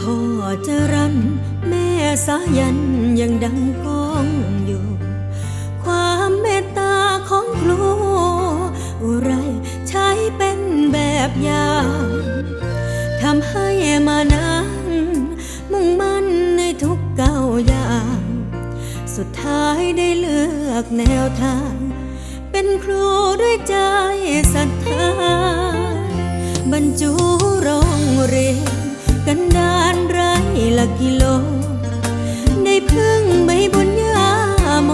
พ่อจรัน แม่สายันยังดังก้องอยู่ ความเมตตาของครูอุไรใช้เป็นแบบอย่างทำให้มานั่งมุ่งมั่นในทุกก้าวอย่าง สุดท้ายได้เลือกแนวทาง เป็นครูด้วยใจศรัทธาบรรจุโรงเรียน กันดานไรละกิโล ได้พึ่งใบบุญญาโม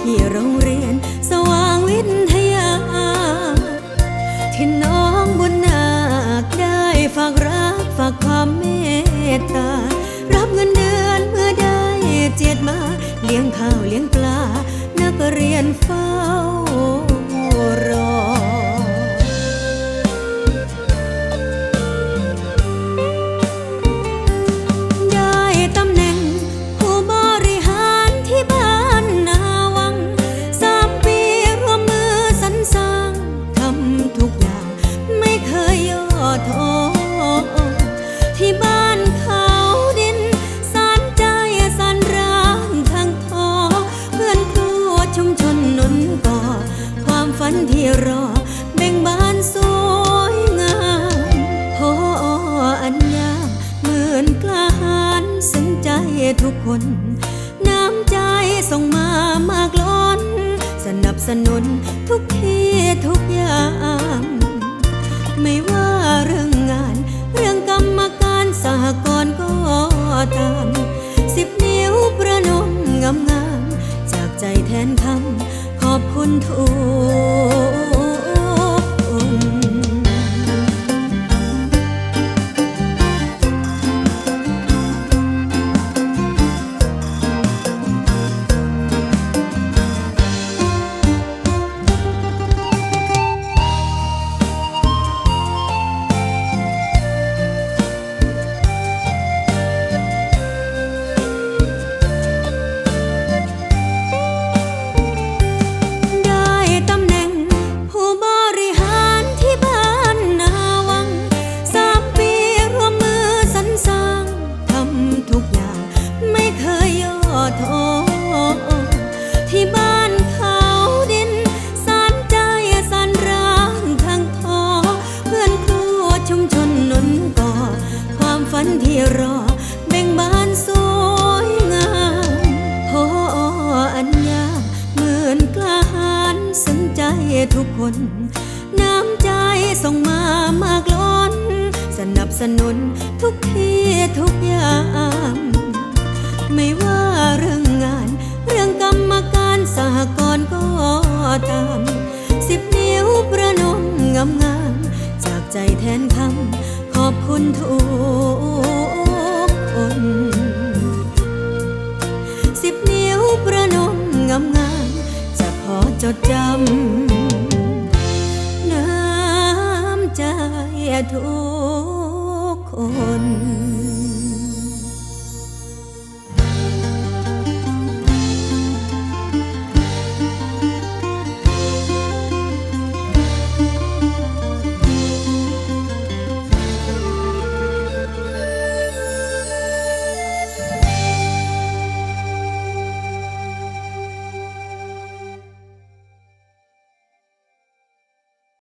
ที่โรงเรียนสว่างวิทยา ที่น้องบุญนาคได้ฝากรักฝากความเมตตา รับเงินเดือนเมื่อได้เจียดมา เลี้ยงข้าวเลี้ยงปลา นักเรียนเฝ้ารอ รอเบ่งบานสวยงามพออัญญาเหมือนกล้าหาญซึ้งใจทุกคน น้ำใจส่งมามากล้น สนับสนุนทุกที่ทุกอย่าง ทุกคน น้ำใจส่งมามากล้น สนับสนุนทุกที่ทุกอย่างไม่ว่าเรื่องงาน เรื่องกรรมการสหกรณ์ก็ตาม สิบนิ้วประนมงามงามจากใจแทนคำขอบคุณทุกคน สิบนิ้วประนมงามงามจะขอจดจำ ทุกคน